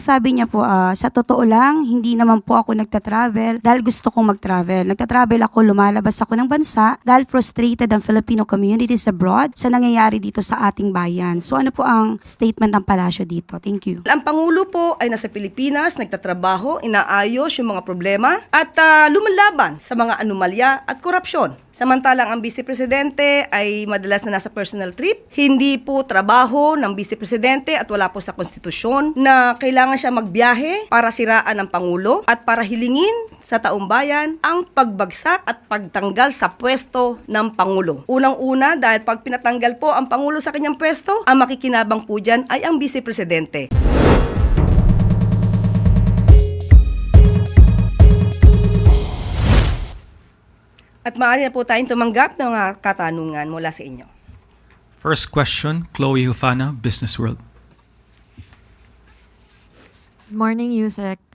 ang sabi niya po, ah, sa totoo lang, hindi naman po ako nagta-travel dahil gusto kong mag-travel. Nagta-travel ako, lumalabas ako ng bansa dahil frustrated ang Filipino communities abroad sa nangyayari dito sa ating bayan. So ano po ang statement ng palasyo dito? Thank you. Ang Pangulo po ay nasa Pilipinas, nagtatrabaho, inaayos yung mga problema at ah, lumalaban sa mga anomalya at korupsyon. Samantalang ang Vice Presidente ay madalas na nasa personal trip, hindi po trabaho ng Vice Presidente at wala po sa konstitusyon na kailangan siya magbiyahe para siraan ng Pangulo at para hilingin sa taong bayan ang pagbagsak at pagtanggal sa pwesto ng Pangulo. Unang-una dahil pag pinatanggal po ang Pangulo sa kanyang pwesto, ang makikinabang po dyan ay ang Vice Presidente. At maaari na po tayong tumanggap ng mga katanungan mula sa inyo. First question, Chloe Hufana, Business World. Good morning, Yusek.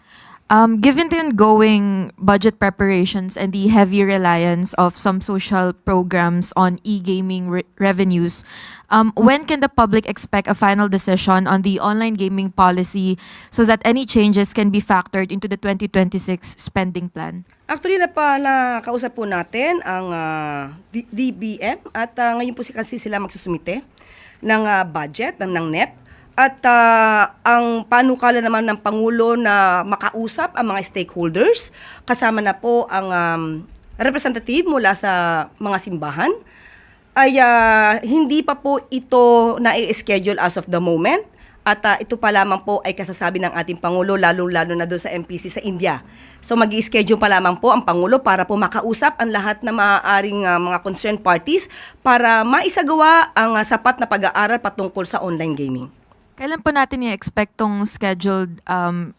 Um, given the ongoing budget preparations and the heavy reliance of some social programs on e-gaming re- revenues, um, when can the public expect a final decision on the online gaming policy so that any changes can be factored into the 2026 spending plan? Actually, na pa nakausap po natin ang ah, D- DBM at ah, ngayon po si kasi sila magsusumite ng ah, budget ng, ng NEP at ah, ang panukala naman ng Pangulo na makausap ang mga stakeholders kasama na po ang um, representative mula sa mga simbahan ay ah, hindi pa po ito na-schedule as of the moment at ah, ito pa lamang po ay kasasabi ng ating Pangulo lalo-lalo na doon sa MPC sa India. So mag schedule pa lamang po ang Pangulo para po makausap ang lahat na maaaring ah, mga concerned parties para maisagawa ang ah, sapat na pag-aaral patungkol sa online gaming. Kailan po natin i-expect tong scheduled um,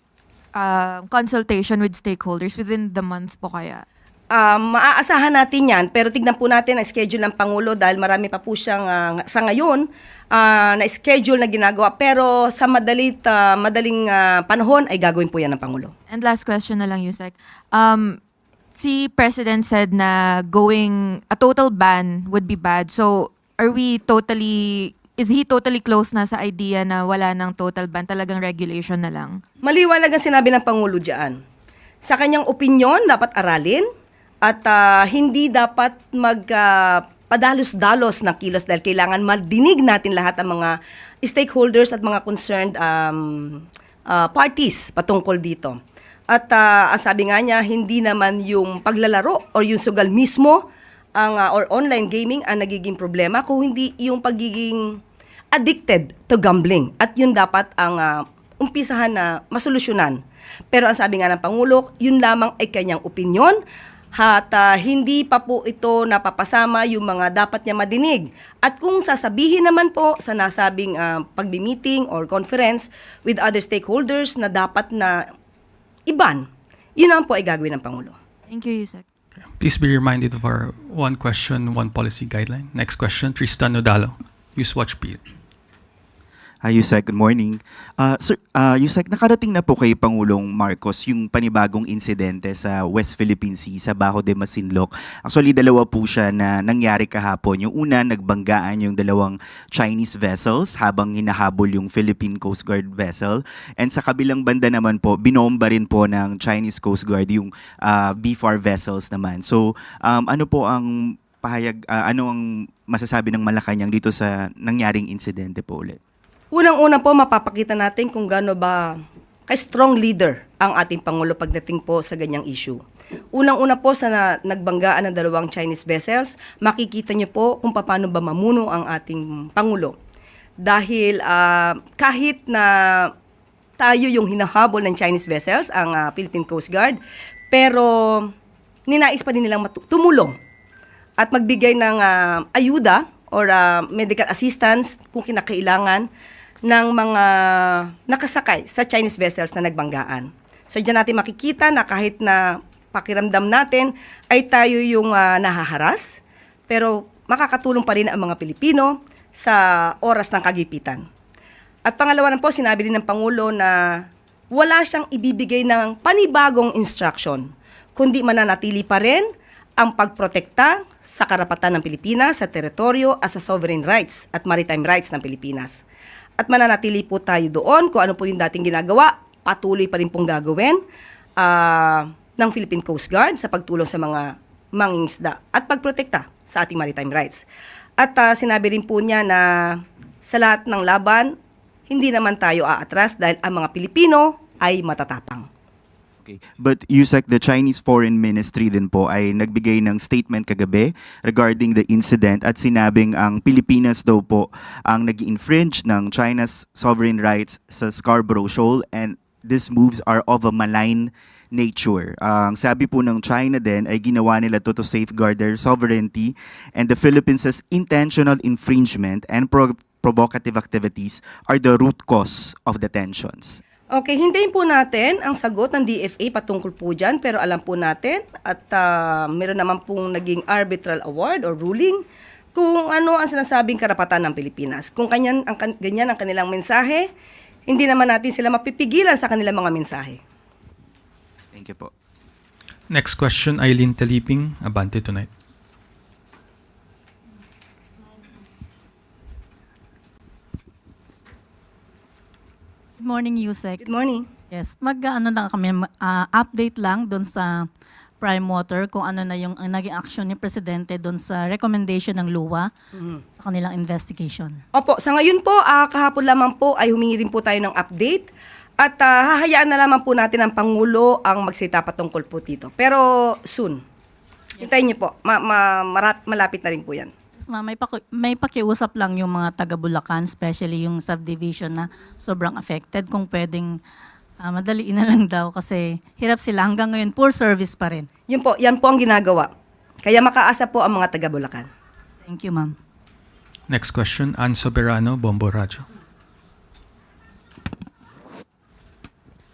uh, consultation with stakeholders within the month po kaya? Ah, maaasahan natin yan, pero tignan po natin ang schedule ng Pangulo dahil marami pa po siyang ah, sa ngayon ah, na schedule na ginagawa. Pero sa madalit, ah, madaling ah, panahon ay gagawin po yan ng Pangulo. And last question na lang, Yusek. Um, si President said na going, a total ban would be bad. So, are we totally, is he totally close na sa idea na wala ng total ban, talagang regulation na lang? Maliwanag ang sinabi ng Pangulo diyan. Sa kanyang opinyon, dapat aralin at ah, hindi dapat mag ah, padalos-dalos na kilos dahil kailangan madinig natin lahat ang mga stakeholders at mga concerned um, ah, parties patungkol dito. At ah, ang sabi nga niya, hindi naman yung paglalaro or yung sugal mismo ang ah, or online gaming ang nagiging problema kung hindi yung pagiging addicted to gambling at yun dapat ang ah, umpisahan na masolusyonan. Pero ang sabi nga ng Pangulo, yun lamang ay kanyang opinyon at ah, hindi pa po ito napapasama yung mga dapat niya madinig. At kung sasabihin naman po sa nasabing ah, pagbi-meeting or conference with other stakeholders na dapat na iban, yun naman po ay gagawin ng Pangulo. Thank you, Yusek. Please be reminded of our one question, one policy guideline. Next question, Tristan Nodalo, Newswatch Beat. Hi, Yusek. Good morning. Uh, sir, uh, Yusek, nakarating na po kay Pangulong Marcos yung panibagong insidente sa West Philippine Sea sa Bajo de Masinloc. Actually, dalawa po siya na nangyari kahapon. Yung una, nagbanggaan yung dalawang Chinese vessels habang hinahabol yung Philippine Coast Guard vessel. And sa kabilang banda naman po, binomba rin po ng Chinese Coast Guard yung uh, BFAR vessels naman. So, um, ano po ang pahayag, uh, ano ang masasabi ng Malacanang dito sa nangyaring insidente po ulit? Unang-una po, mapapakita natin kung gaano ba ka-strong leader ang ating Pangulo pagdating po sa ganyang issue. Unang-una po sa na, nagbanggaan ng dalawang Chinese vessels, makikita niyo po kung paano ba mamuno ang ating Pangulo. Dahil ah, kahit na tayo yung hinahabol ng Chinese vessels, ang ah, Philippine Coast Guard, pero ninais pa din nilang tumulong at magbigay ng ah, ayuda or ah, medical assistance kung kinakailangan ng mga nakasakay sa Chinese vessels na nagbanggaan. So diyan natin makikita na kahit na pakiramdam natin ay tayo yung ah, nahaharas, pero makakatulong pa rin ang mga Pilipino sa oras ng kagipitan. At pangalawa na po, sinabi rin ng Pangulo na wala siyang ibibigay ng panibagong instruction, kundi mananatili pa rin ang pagprotekta sa karapatan ng Pilipinas sa teritoryo at sa sovereign rights at maritime rights ng Pilipinas. At mananatili po tayo doon kung ano po yung dating ginagawa patuloy pa rin pong gagawin ah, ng Philippine Coast Guard sa pagtulong sa mga mangingisda at pagprotekta sa ating maritime rights. At ah, sinabi rin po niya na sa lahat ng laban, hindi naman tayo aatras dahil ang mga Pilipino ay matatapang. Okay. But Yusek, the Chinese Foreign Ministry din po ay nagbigay ng statement kagabi regarding the incident at sinabing ang Pilipinas daw po ang nag infringe ng China's sovereign rights sa Scarborough Shoal and these moves are of a malign nature. Ang sabi po ng China din ay ginawa nila to to safeguard their sovereignty and the Philippines' intentional infringement and pro- provocative activities are the root cause of the tensions. Okay, hintayin po natin ang sagot ng DFA patungkol po dyan, pero alam po natin at ah, meron naman pong naging arbitral award or ruling kung ano ang sinasabing karapatan ng Pilipinas. Kung kanyan, ang, ganyan ang kanilang mensahe, hindi naman natin sila mapipigilan sa kanilang mga mensahe. Thank you po. Next question, Eileen Taliping, Abante Tonight. Good morning, Yusek. Good morning. Yes, mag-ano lang kami, ah, update lang doon sa Prime Water kung ano na yung ang naging action ni Presidente doon sa recommendation ng LUWA sa kanilang investigation. Opo, sa ngayon po, ah, kahapon lamang po ay humingi rin po tayo ng update at ah, hahayaan na lamang po natin ang Pangulo ang magsita patungkol po dito. Pero soon. Hintayin niyo po. Ma- ma- malapit na rin po yan. Yes, ma'am, may, paki- may pakiusap lang yung mga taga Bulacan, especially yung subdivision na sobrang affected. Kung pwedeng ah, madaliin na lang daw kasi hirap sila hanggang ngayon, poor service pa rin. Yun po, yan po ang ginagawa. Kaya makaasa po ang mga taga Bulacan. Thank you, ma'am. Next question, Ann Soberano, Bombo Radyo.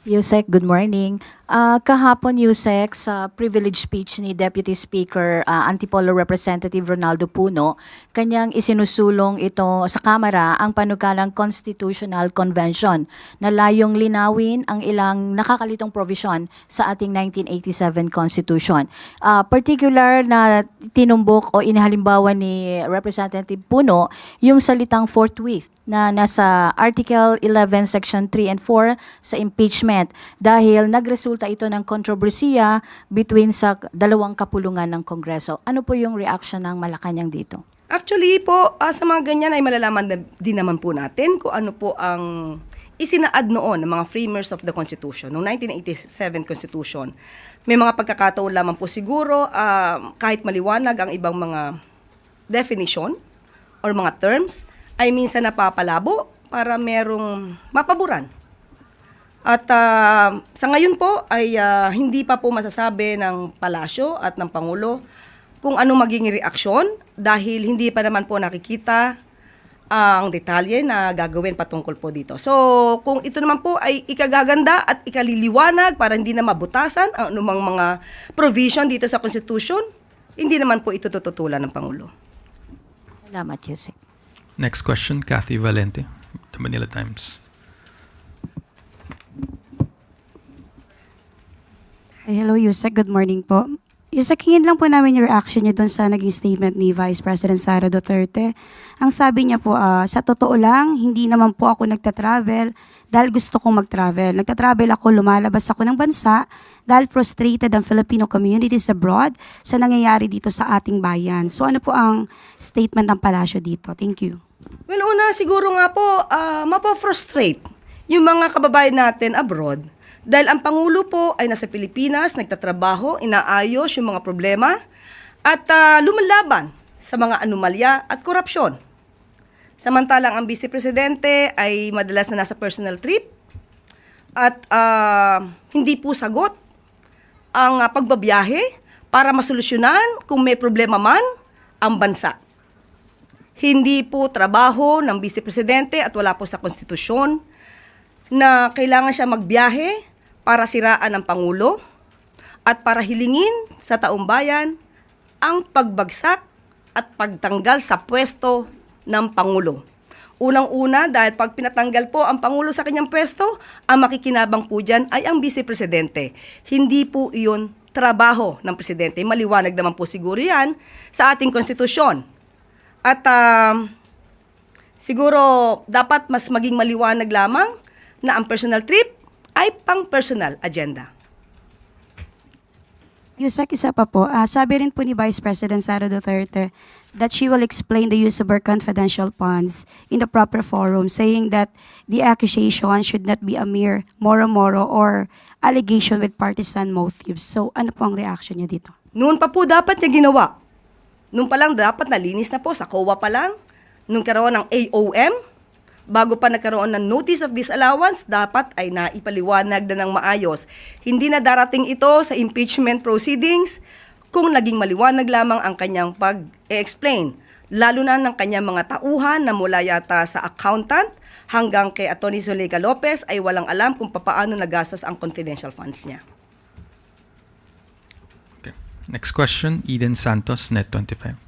Yusek, good morning. Ah, kahapon, Yusek, sa privilege speech ni Deputy Speaker ah, Antipolo Representative Ronaldo Puno, kanyang isinusulong ito sa Kamara ang panukalang Constitutional Convention na layong linawin ang ilang nakakalitong provision sa ating 1987 Constitution. Ah, particular na tinumbok o inihalimbawa ni Representative Puno yung salitang forthwith na nasa Article 11 Section 3 and 4 sa impeachment dahil nagresulta ito ng kontrobersiya between sa dalawang kapulungan ng Kongreso. Ano po yung reaction ng Malacanang dito? Actually po, ah, sa mga ganyan ay malalaman na, din naman po natin kung ano po ang isinaad noon ng mga framers of the Constitution, noong 1987 Constitution. May mga pagkakataon lamang po siguro, ah, kahit maliwanag ang ibang mga definition or mga terms, ay minsan napapalabo para merong mapaboran. At ah, sa ngayon po ay ah, hindi pa po masasabi ng palasyo at ng Pangulo kung ano maging reaksyon dahil hindi pa naman po nakikita ang detalye na gagawin patungkol po dito. So, kung ito naman po ay ikagaganda at ikaliliwanag para hindi na mabutasan ang anumang mga provision dito sa Constitution, hindi naman po ito tututulan ng Pangulo. Salamat, Yusek. Next question, Kathy Valente, The Manila Times. Ay, hello, Yusek. Good morning po. Yusek, hingin lang po namin yung reaction niyo doon sa naging statement ni Vice President Sara Duterte. Ang sabi niya po, ah, sa totoo lang, hindi naman po ako nagta-travel dahil gusto kong mag-travel. Nagta-travel ako, lumalabas ako ng bansa dahil frustrated ang Filipino communities abroad sa nangyayari dito sa ating bayan. So ano po ang statement ng palasyo dito? Thank you. Well, una, siguro nga po, ah, mapa-frustrate yung mga kababayan natin abroad. Dahil ang Pangulo po ay nasa Pilipinas, nagtatrabaho, inaayos yung mga problema, at ah, lumalaban sa mga anomalya at korupsyon. Samantalang ang Vice Presidente ay madalas na nasa personal trip at ah, hindi po sagot ang ah, pagbabiyahe para masolusyonan kung may problema man ang bansa. Hindi po trabaho ng Vice Presidente at wala po sa konstitusyon na kailangan siya magbiyahe para siraan ang Pangulo at para hilingin sa taong bayan ang pagbagsak at pagtanggal sa pwesto ng Pangulo. Unang-una, dahil pag pinatanggal po ang Pangulo sa kanyang pwesto, ang makikinabang po dyan ay ang Vice Presidente. Hindi po iyon trabaho ng Presidente. Maliwanag naman po siguro yan sa ating konstitusyon. At um, siguro dapat mas maging maliwanag lamang na ang personal trip ay pang personal agenda. Yusek, isa pa po. Ah, sabi rin po ni Vice President Sara Duterte that she will explain the use of her confidential funds in the proper forum, saying that the accusation should not be a mere moro-moro or allegation with partisan motives. So, ano po ang reaction niyo dito? Noon pa po dapat niya ginawa. Noon pa lang dapat nalinis na po sa COA pa lang. Nung karoon ng AOM, bago pa nagkaroon ng notice of disallowance, dapat ay naipaliwanag na ng maayos. Hindi na darating ito sa impeachment proceedings kung naging maliwanag lamang ang kanyang pag-explain. Lalo na ng kanyang mga tauhan na mula yata sa accountant hanggang kay Atty. Zuleika Lopez ay walang alam kung papaano nagastos ang confidential funds niya. Okay. Next question, Eden Santos, Net25.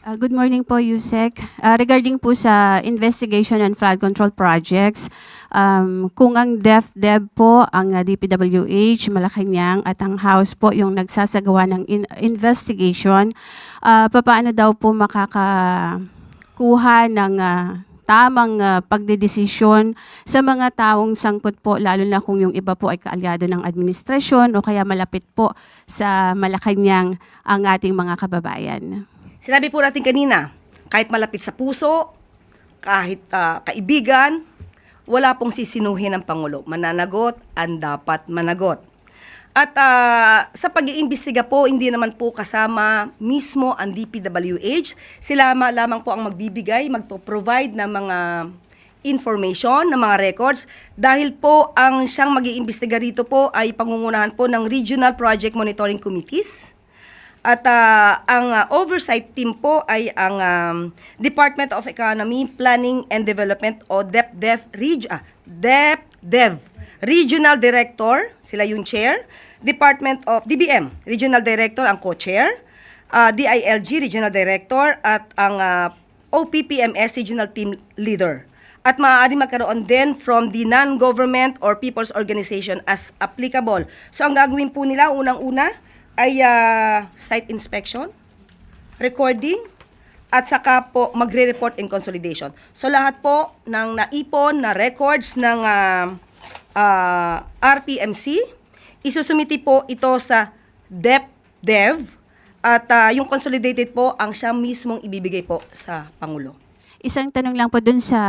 Uh, good morning po, Yusek. Uh, regarding po sa investigation and flood control projects, um, kung ang DepDev po, ang uh, DPWH, Malacanang at ang House po yung nagsasagawa ng in- investigation, uh, papaano daw po makakakuha ng uh, tamang uh, pagdedesisyon sa mga taong sangkot po, lalo na kung yung iba po ay kaalyado ng administrasyon o kaya malapit po sa Malacanang ang ating mga kababayan. Sinabi po natin kanina, kahit malapit sa puso, kahit ah, kaibigan, wala pong sisinuhin ng Pangulo. Mananagot ang dapat managot. At ah, sa pag-iimbestiga po, hindi naman po kasama mismo ang DPWH. Sila ma- lamang po ang magbibigay, magpo-provide ng mga information, ng mga records. Dahil po ang siyang mag-iimbestiga rito po ay pangungunahan po ng Regional Project Monitoring Committees. At ah, ang ah, oversight team po ay ang um, Department of Economy, Planning and Development o DepDev Reg ah, DepDev Regional Director, sila yung chair, Department of DBM, Regional Director ang co-chair, ah, DILG Regional Director at ang ah, OPPMS Regional Team Leader. At maaari magkaroon din from the non-government or people's organization as applicable. So ang gagawin po nila unang-una ay ah, site inspection, recording, at saka po magre-report in consolidation. So lahat po ng naipon na records ng ah, ah, RPMC, isusumiti po ito sa DepDev at ah, yung consolidated po ang siya mismong ibibigay po sa Pangulo. Isang tanong lang po dun sa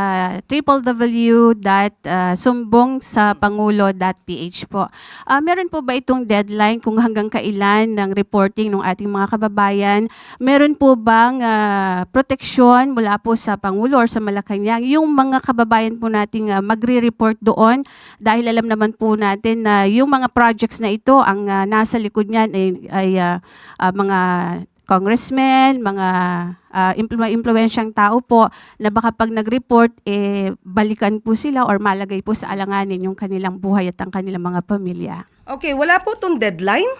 www.sumbongsapangulo.ph po. Ah, meron po ba itong deadline kung hanggang kailan ng reporting ng ating mga kababayan? Meron po bang ah, proteksyon mula po sa Pangulo or sa Malacanang yung mga kababayan po nating ah, magre-report doon dahil alam naman po natin na yung mga projects na ito ang ah, nasa likod niyan ay, ay ah, ah, mga congressmen, mga uh, impluensyang tao po na baka pag nag-report, eh, balikan po sila or malagay po sa alanganin yung kanilang buhay at ang kanilang mga pamilya. Okay, wala po itong deadline.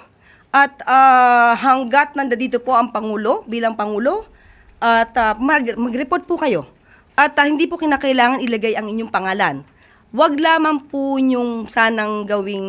At ah, hanggat nandito po ang Pangulo, bilang Pangulo, at ah, mag- mag-report po kayo. At ah, hindi po kinakailangan ilagay ang inyong pangalan. Huwag lamang po yung sanang gawing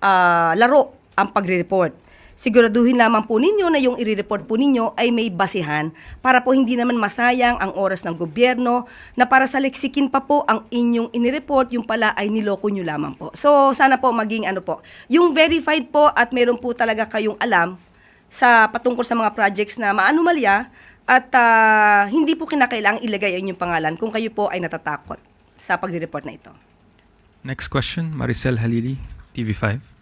ah, laro ang pagre-report. Siguraduhin lamang po ninyo na yung i-report po ninyo ay may basihan para po hindi naman masayang ang oras ng gobyerno na para sa leksikin pa po ang inyong inireport, yung pala ay niloko nyo lamang po. So sana po maging ano po, yung verified po at meron po talaga kayong alam sa patungkol sa mga projects na maanumalya at ah, hindi po kinakailangang ilagay ang inyong pangalan kung kayo po ay natatakot sa pagre-report na ito. Next question, Maricel Halili, TV5.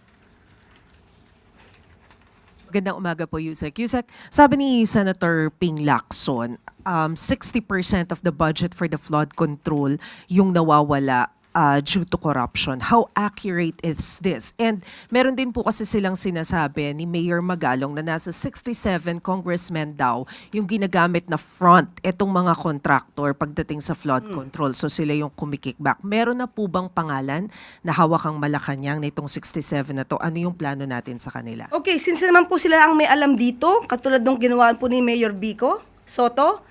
Magandang umaga po, Yusek. Yusek, sabi ni Senator Ping Lacson, um, 60% of the budget for the flood control yung nawawala uh, due to corruption. How accurate is this? And meron din po kasi silang sinasabi ni Mayor Magalong na nasa 67 congressmen daw yung ginagamit na front etong mga contractor pagdating sa flood control. So sila yung kumikickback. Meron na po bang pangalan na hawak ang Malacanang na itong 67 na to? Ano yung plano natin sa kanila? Okay, since naman po sila ang may alam dito, katulad ng ginawa po ni Mayor Bico Soto,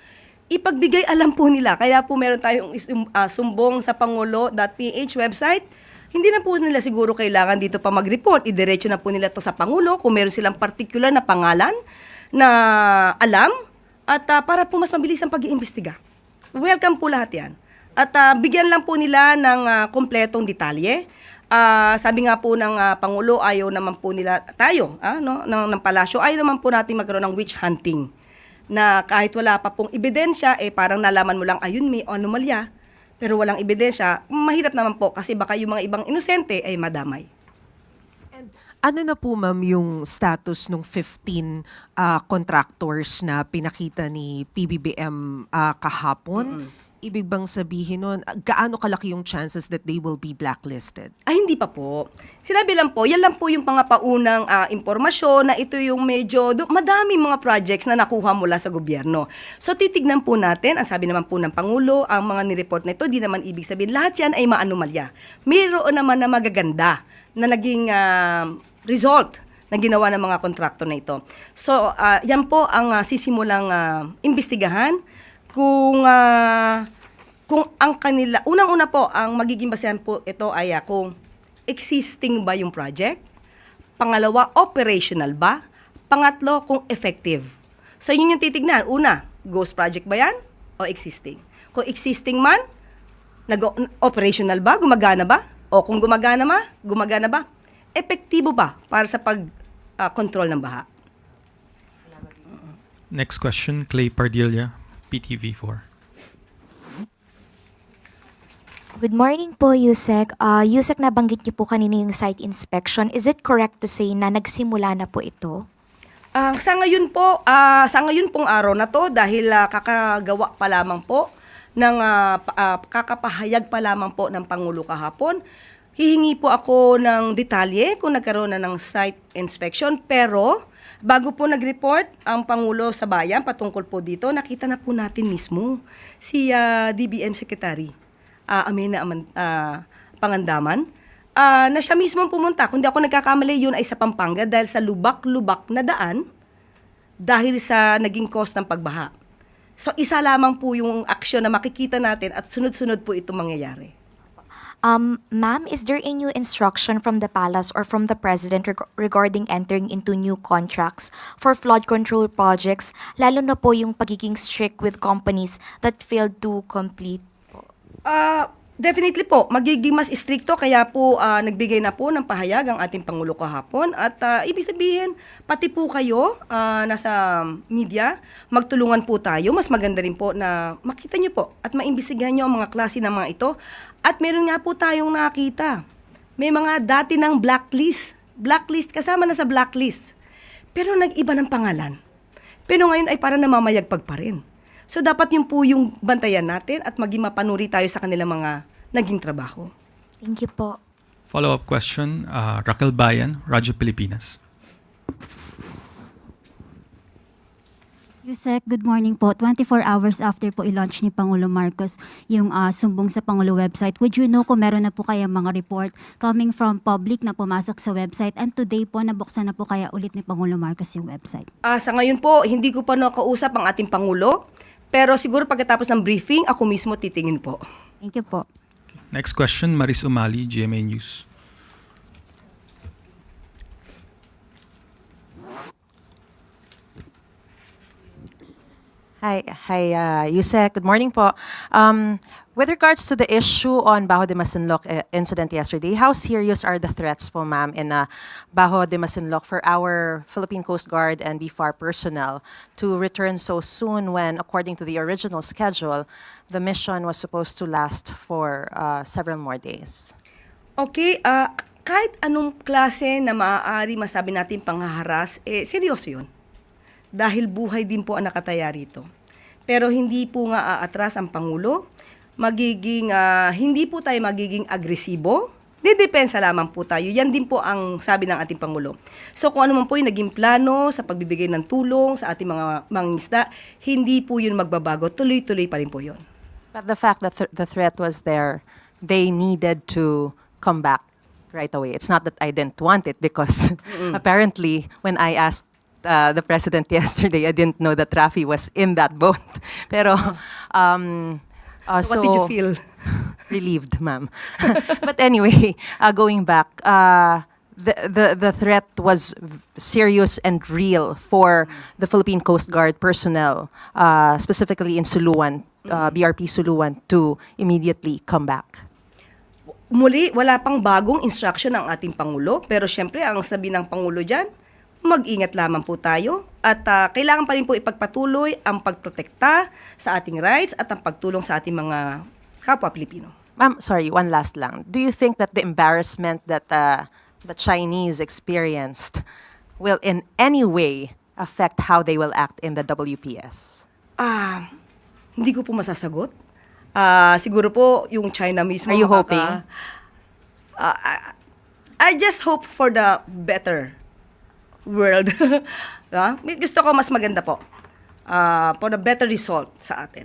ipagbigay alam po nila. Kaya po meron tayong isum- ah, sumbong sa pangulo.ph website. Hindi na po nila siguro kailangan dito pa mag-report. Idiretso na po nila to sa Pangulo kung meron silang particular na pangalan na alam at ah, para po mas mabilis ang pag-iimbestiga. Welcome po lahat yan. At ah, bigyan lang po nila ng ah, kumpletong detalye. Ah, sabi nga po ng ah, Pangulo, ayaw naman po nila, tayo, ah, no, ng, ng palasyo, ayaw naman po natin magkaroon ng witch hunting. Na kahit wala pa pong ebidensya, eh parang nalaman mo lang, ayun may anomalya, pero walang ebidensya, mahirap naman po kasi baka yung mga ibang inosente ay madamay. And ano na po ma'am yung status ng 15 ah, contractors na pinakita ni PBBM ah, kahapon? Ibig bang sabihin nun, gaano kalaki yung chances that they will be blacklisted? Ay, hindi pa po. Sinabi lang po, yan lang po yung pangapaunang ah, impormasyon na ito yung medyo, do, madaming mga projects na nakuha mula sa gobyerno. So, titignan po natin, ang sabi naman po ng Pangulo, ang mga nireport na ito, di naman ibig sabihin, lahat yan ay maanomalya. Mayroon naman na magaganda na naging ah, result na ginawa ng mga kontrakto na ito. So, ah, yan po ang ah, sisimulang ah, imbestigahan kung ah, kung ang kanila unang-una po ang magiging basehan po ito ay ah, kung existing ba yung project pangalawa operational ba pangatlo kung effective. So yun yung titignan. Una ghost project ba yan o existing? Kung existing man nag operational ba gumagana ba? O kung gumagana ma gumagana ba? Epektibo ba para sa pag ah, control ng baha? Next question, Clay Pardilla, PTV4. Good morning po, Yusek. Uh, Yusek, nabanggit niyo po kanina yung site inspection. Is it correct to say na nagsimula na po ito? Ah, sa ngayon po, ah, sa ngayon pong araw na to dahil ah, kakagawa pa lamang po ng pa- ah, kakapahayag pa lamang po ng pangulo kahapon. Hihingi po ako ng detalye kung nagkaroon na ng site inspection pero bago po nag-report ang pangulo sa bayan patungkol po dito, nakita na po natin mismo si ah, DBM Secretary ah, Amena Aman, ah, Pangandaman ah, na siya mismo pumunta. Kung di ako nagkakamali, yun ay sa Pampanga dahil sa lubak-lubak na daan dahil sa naging cost ng pagbaha. So, isa lamang po yung aksyon na makikita natin at sunod-sunod po ito mangyayari. Um, ma'am, is there a new instruction from the palace or from the president reg- regarding entering into new contracts for flood control projects, lalo na po yung pagiging strict with companies that failed to complete? Ah, definitely po, magiging mas istrikto kaya po ah, nagbigay na po ng pahayag ang ating Pangulo kahapon at ah, ibig sabihin, pati po kayo ah, nasa media, magtulungan po tayo. Mas maganda rin po na makita nyo po at maimbestigahan nyo ang mga klase ng mga ito. At meron nga po tayong nakita. May mga dati ng blacklist. Blacklist, kasama na sa blacklist. Pero nag-iba ng pangalan. Pero ngayon ay parang namamayagpag pa rin. So dapat yun po yung bantayan natin at maging mapanuri tayo sa kanilang mga naging trabaho. Thank you po. Follow-up question, uh, Raquel Bayan, Radyo Pilipinas. Yusek, good morning po. 24 hours after po i-launch ni Pangulo Marcos yung ah, sumbong sa Pangulo website, would you know kung meron na po kaya mga report coming from public na pumasok sa website and today po nabuksan na po kaya ulit ni Pangulo Marcos yung website? Ah, sa ngayon po, hindi ko pa nakausap ang ating Pangulo. Pero siguro pagkatapos ng briefing, ako mismo titingin po. Thank you po. Next question, Maris Umali, GMA News. Hi, hi, uh, Yusek. Good morning po. Um, with regards to the issue on Bajo de Masinloc uh, incident yesterday, how serious are the threats po, ma'am, in uh, Bajo de Masinloc for our Philippine Coast Guard and BFAR personnel to return so soon when, according to the original schedule, the mission was supposed to last for uh, several more days? Okay, ah, kahit anong klase na maaari masabi natin panghaharas, eh, seryoso yun. Dahil buhay din po ang nakataya rito. Pero hindi po nga aatras ang Pangulo. Magiging, ah, hindi po tayo magiging agresibo. Didepensa lamang po tayo. Yan din po ang sabi ng ating Pangulo. So kung ano man po yung naging plano sa pagbibigay ng tulong sa ating mga mangingisda, hindi po yun magbabago. Tuloy-tuloy pa rin po yun. But the fact that th- the threat was there, they needed to come back right away. It's not that I didn't want it because apparently when I asked uh, the president yesterday, I didn't know that Rafi was in that boat. Pero um, uh, So, what did you feel? relieved, ma'am. but anyway, uh, going back, uh, the, the, the threat was serious and real for the Philippine Coast Guard personnel, uh, specifically in Suluan, uh, BRP Suluan, to immediately come back. Muli, wala pang bagong instruction ng ating Pangulo. Pero syempre, ang sabi ng Pangulo dyan, mag-ingat lamang po tayo. At ah, kailangan pa rin po ipagpatuloy ang pagprotekta sa ating rights at ang pagtulong sa ating mga kapwa Pilipino. Ma'am, sorry, one last lang. Do you think that the embarrassment that uh, the Chinese experienced will in any way affect how they will act in the WPS? Ah, hindi ko po masasagot. Ah, siguro po yung China mismo. Are you hoping? Ah, I- I just hope for the better world. May Gusto ko mas maganda po. Ah, for the better result sa atin.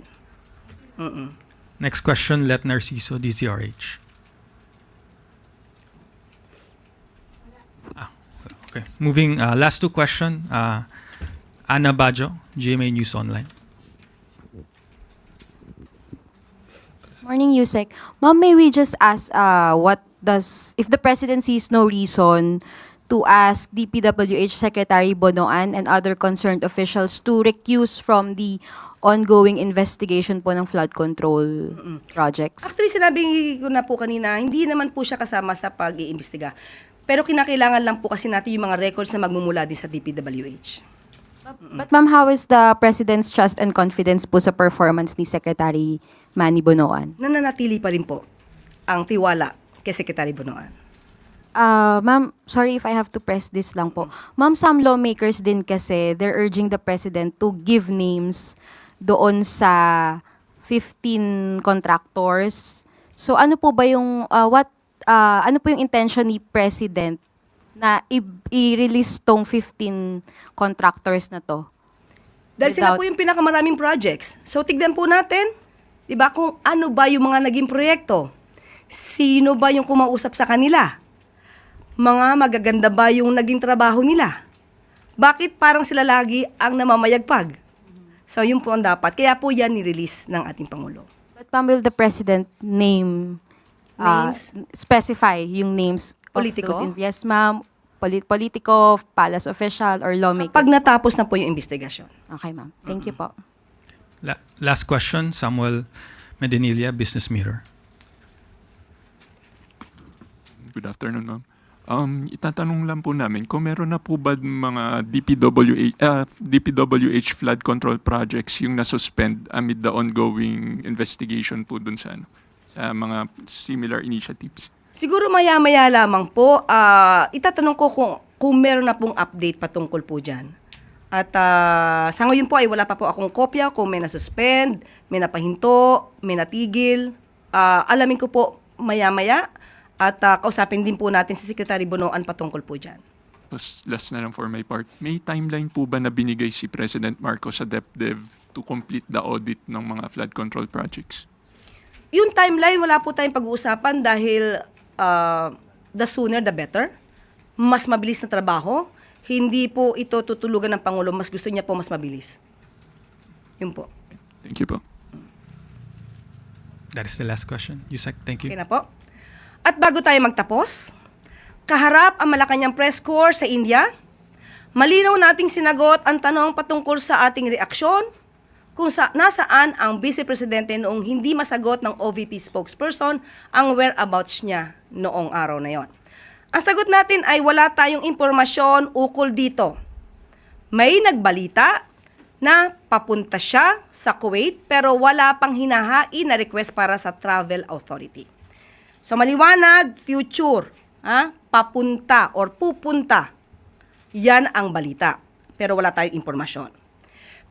Mm-mm. Next question, Let Narciso, DZRH. Ah, okay. Moving, uh, last two question, uh, Ana Bajo, GMA News Online. Morning, Yusek. Ma'am, may we just ask uh, what does, if the president sees no reason to ask DPWH Secretary Bonoan and other concerned officials to recuse from the ongoing investigation po ng flood control projects? Actually, sinabi ko na po kanina, hindi naman po siya kasama sa pag-iimbestiga. Pero kinakailangan lang po kasi natin yung mga records na magmumula din sa DPWH. But ma'am, how is the president's trust and confidence po sa performance ni Secretary Manny Bonoan? Nananatili pa rin po ang tiwala kay Secretary Bonoan. Uh, ma'am, sorry if I have to press this lang po. Ma'am, some lawmakers din kasi, they're urging the president to give names doon sa 15 contractors. So ano po ba yung, uh, what, uh, ano po yung intention ni president na i-release tong 15 contractors na to? Dahil sila Without- po yung pinakamaraming projects. So tignan po natin, 'di ba, kung ano ba yung mga naging proyekto. Sino ba yung kumausap sa kanila? Mga magaganda ba yung naging trabaho nila? Bakit parang sila lagi ang namamayagpag? So yun po ang dapat. Kaya po yan ni-release ng ating Pangulo. But ma'am, will the president name, uh, Names? specify yung names Politiko? of those? in- yes, ma'am. Polit- politiko, palace official, or lawmaker? Pag natapos na po yung investigasyon. Okay, ma'am. Thank you po. La- last question, Samuel Medinilla, Business Mirror. Good afternoon, ma'am. Um, itatanong lang po namin kung meron na po ba mga DPWH, ah, DPWH flood control projects yung nasuspend amid the ongoing investigation po dun sa, ano, sa mga similar initiatives. Siguro maya-maya lamang po, ah, itatanong ko kung, kung meron na pong update patungkol po dyan. At ah, sa ngayon po ay wala pa po akong kopya kung may nasuspend, may napahinto, may natigil. Ah, alamin ko po maya-maya at ah, kausapin din po natin si Secretary Bonoan patungkol po dyan. Tapos last na lang for my part, may timeline po ba na binigay si President Marcos sa DepDev to complete the audit ng mga flood control projects? Yung timeline, wala po tayong pag-uusapan dahil ah, the sooner the better. Mas mabilis na trabaho. Hindi po ito tutulugan ng Pangulo. Mas gusto niya po mas mabilis. Yun po. Thank you po. That is the last question. Yusek, thank you. Okay na po. At bago tayo magtapos, kaharap ang Malacanang Press Corps sa India, malinaw nating sinagot ang tanong patungkol sa ating reaksyon kung sa, nasaan ang Vice Presidente noong hindi masagot ng OVP spokesperson ang whereabouts niya noong araw na yon. Ang sagot natin ay wala tayong impormasyon ukol dito. May nagbalita na papunta siya sa Kuwait pero wala pang hinahain na request para sa travel authority. So maliwanag, future, ha? papunta or pupunta. Yan ang balita. Pero wala tayong impormasyon.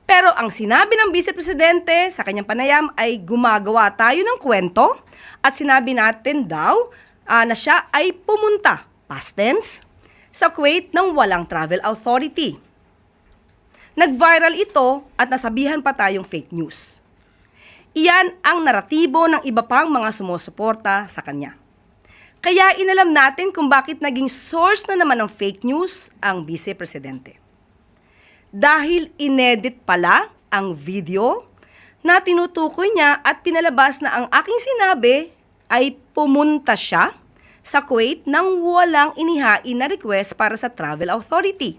Pero ang sinabi ng Vice Presidente sa kanyang panayam ay gumagawa tayo ng kwento at sinabi natin daw ah, na siya ay pumunta, past tense, sa Kuwait ng walang travel authority. Nag-viral ito at nasabihan pa tayong fake news. Iyan ang naratibo ng iba pang mga sumusuporta sa kanya. Kaya inalam natin kung bakit naging source na naman ng fake news ang Vice Presidente. Dahil inedit pala ang video na tinutukoy niya at pinalabas na ang aking sinabi ay pumunta siya sa Kuwait nang walang inihain na request para sa travel authority.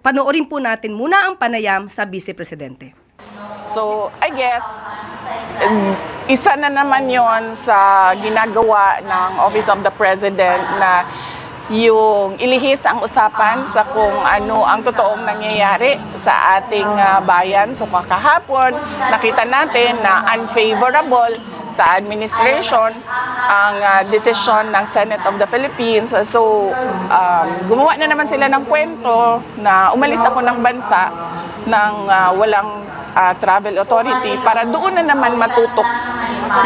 Panoorin po natin muna ang panayam sa Vice Presidente. So, I guess, um, isa na naman yon sa ginagawa ng Office of the President na yung ilihis ang usapan sa kung ano ang totoong nangyayari sa ating ah, bayan. So kakahapon, nakita natin na unfavorable sa administration ang ah, desisyon ng Senate of the Philippines. So um, gumawa na naman sila ng kwento na umalis ako ng bansa ng ah, walang ah, travel authority para doon na naman matutok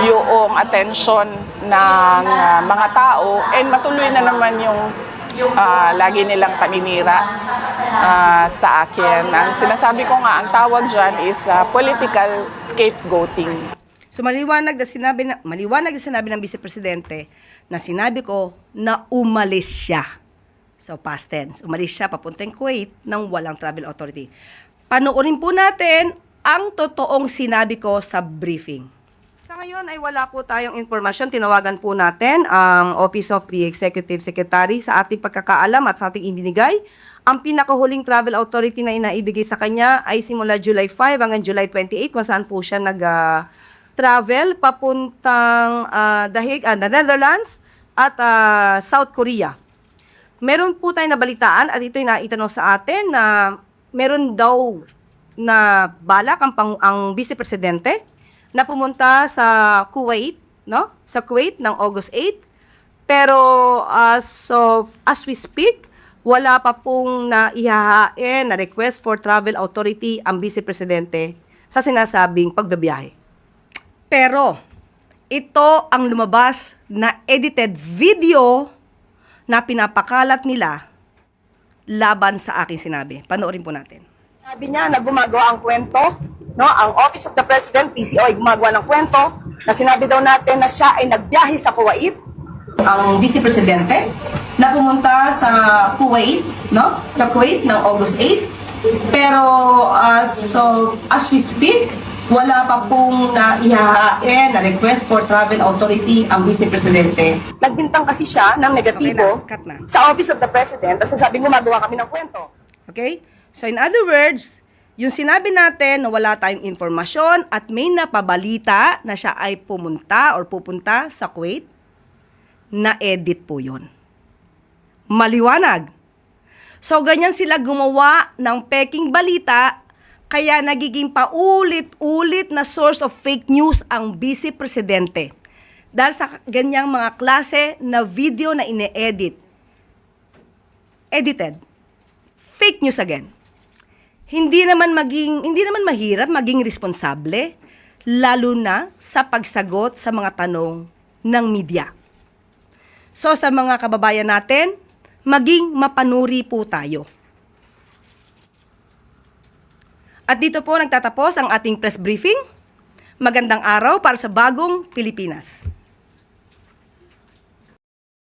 yung attention ng ah, mga tao and matuloy na naman yung ah, lagi nilang paninira ah, sa akin. Ang sinasabi ko nga, ang tawag dyan is ah, political scapegoating. So maliwanag na sinabi na maliwanag na sinabi ng Vice Presidente na sinabi ko na umalis siya. So past tense, umalis siya papuntang Kuwait nang walang travel authority. Panoorin po natin ang totoong sinabi ko sa briefing. Sa ngayon ay wala po tayong informasyon. Tinawagan po natin ang Office of the Executive Secretary sa ating pagkakaalam at sa ating ibinigay. Ang pinakahuling travel authority na inaibigay sa kanya ay simula July 5 hanggang July 28 kung saan po siya nag ah, papuntang ah, Dahig, ah, the Netherlands at ah, South Korea. Meron po tayong nabalitaan at ito'y naitanong sa atin na meron daw na balak ang, pang, ang Vice Presidente na pumunta sa Kuwait, no? Sa Kuwait ng August 8. Pero as of as we speak, wala pa pong naihahain na request for travel authority ang Vice Presidente sa sinasabing pagbabiyahe. Pero ito ang lumabas na edited video na pinapakalat nila laban sa aking sinabi. Panoorin po natin. Sabi niya na gumagawa ang kwento, no? Ang Office of the President, PCO, ay gumagawa ng kwento na sinabi daw natin na siya ay nagbiyahe sa Kuwait, ang Vice Presidente, na pumunta sa Kuwait, no? Sa Kuwait ng August 8. Pero as so as we speak, wala pa pong naihahain na request for travel authority ang Vice Presidente. Nagbintang kasi siya ng negatibo sa Office of the President at sasabi gumagawa kami ng kwento. Okay? So in other words, yung sinabi natin na wala tayong informasyon at may napabalita na siya ay pumunta or pupunta sa Kuwait, na-edit po yun. Maliwanag. So, ganyan sila gumawa ng peking balita, kaya nagiging paulit-ulit na source of fake news ang Vice Presidente. Dahil sa ganyang mga klase na video na ine-edit. Edited. Fake news again. Hindi naman maging hindi naman mahirap maging responsable lalo na sa pagsagot sa mga tanong ng media. So sa mga kababayan natin, maging mapanuri po tayo. At dito po nagtatapos ang ating press briefing. Magandang araw para sa bagong Pilipinas.